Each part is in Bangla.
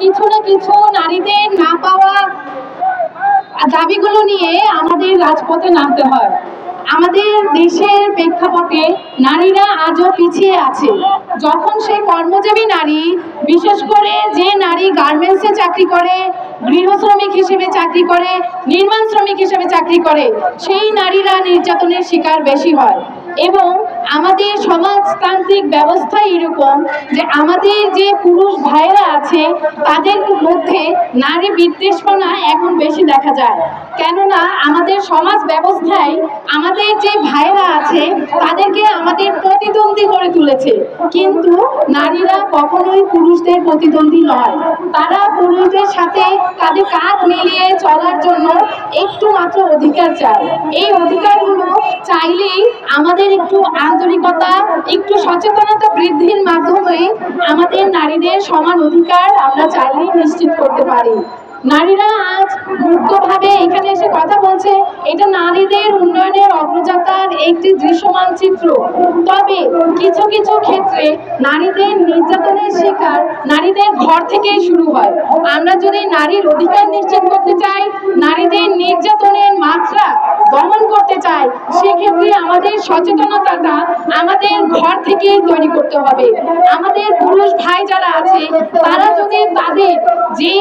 কিছু না কিছু নারীদের না পাওয়া দাবিগুলো নিয়ে আমাদের রাজপথে নামতে হয়। আমাদের দেশের প্রেক্ষাপটে নারীরা আজও পিছিয়ে আছে। যখন সে কর্মজীবী নারী, বিশেষ করে যে নারী গার্মেন্টসে চাকরি করে, গৃহ শ্রমিক হিসেবে চাকরি করে, নির্মাণ শ্রমিক হিসেবে চাকরি করে, সেই নারীরা নির্যাতনের শিকার বেশি হয়। এবং আমাদের সমাজতান্ত্রিক ব্যবস্থা এরকম যে আমাদের যে পুরুষ ভাইয়েরা আছে, তাদের মধ্যে নারী বিদ্বেষপনা এখন বেশি দেখা যায়। কেননা আমাদের সমাজ ব্যবস্থায় আমাদের যে ভাইয়েরা আছে, তাদেরকে আমাদের প্রতিদ্বন্দ্বী করে তুলেছে। কিন্তু নারীরা কখনোই পুরুষদের প্রতিদ্বন্দ্বী নয়। তারা সাথে তাদের কাঁধ মিলিয়ে চলার জন্য একটু মাত্র অধিকার চাই। এই অধিকারগুলো চাইলেই আমাদের একটু আন্তরিকতা, একটু সচেতনতা বৃদ্ধির মাধ্যমে আমাদের নারীদের সমান অধিকার আমরা চাইলেই নিশ্চিত করতে পারি। নারীরা আজ এসে কথা বলছে, এটা নারীদের উন্নয়নের অগ্রযাত্রার একটি দৃশ্যমান চিত্র। তবে কিছু কিছু ক্ষেত্রে নারীদের নির্যাতনের শিকার নারীদের ঘর থেকেই শুরু হয়। আমরা যদি নারীর অধিকার নিশ্চিত করতে চাই, নারীদের নির্যাতনের মাত্রা দমন করতে চাই, সেক্ষেত্রে আমাদের সচেতনতাটা আমাদের ঘর থেকেই তৈরি করতে হবে। আমাদের পুরুষ ভাই যারা আছে, তারা যদি তাদের যে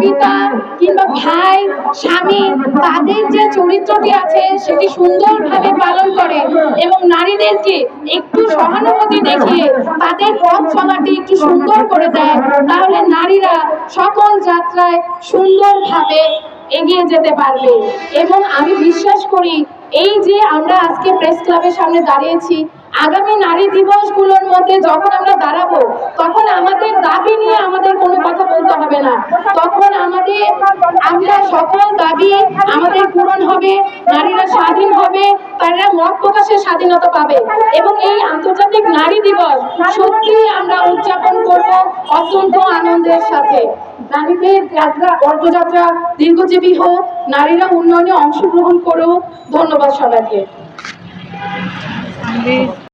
পিতা কিংবা ভাই, স্বামী, তাদের যে চরিত্রটি আছে, সেটি সুন্দরভাবে পালন করে এবং নারীদেরকে একটু সহানুভূতি দেখিয়ে তাদের পথ চলাটি একটু সুন্দর করে দেয়, তাহলে নারীরা সকল যাত্রায় সুন্দরভাবে এগিয়ে যেতে পারবে। এবং আমি বিশ্বাস করি, এই যে আমরা আজকে প্রেস ক্লাবের সামনে দাঁড়িয়েছি, আগামী নারী দিবসগুলোর মধ্যে যখন আমরা দাঁড়াবো না। তখন আমাদের, আমরা সকল দাবি আমাদের পূরণ হবে, নারীরা স্বাধীন হবে, তারা মত প্রকাশের স্বাধীনতা পাবে। এবং এই আন্তর্জাতিক নারী দিবস সত্যি আমরা উদযাপন করব অত্যন্ত আনন্দের সাথে। নারীদের যাত্রা অর্থযাত্রা দীর্ঘজীবী হোক, নারীরা উন্নয়নে অংশগ্রহণ করুক। ধন্যবাদ সবাইকে।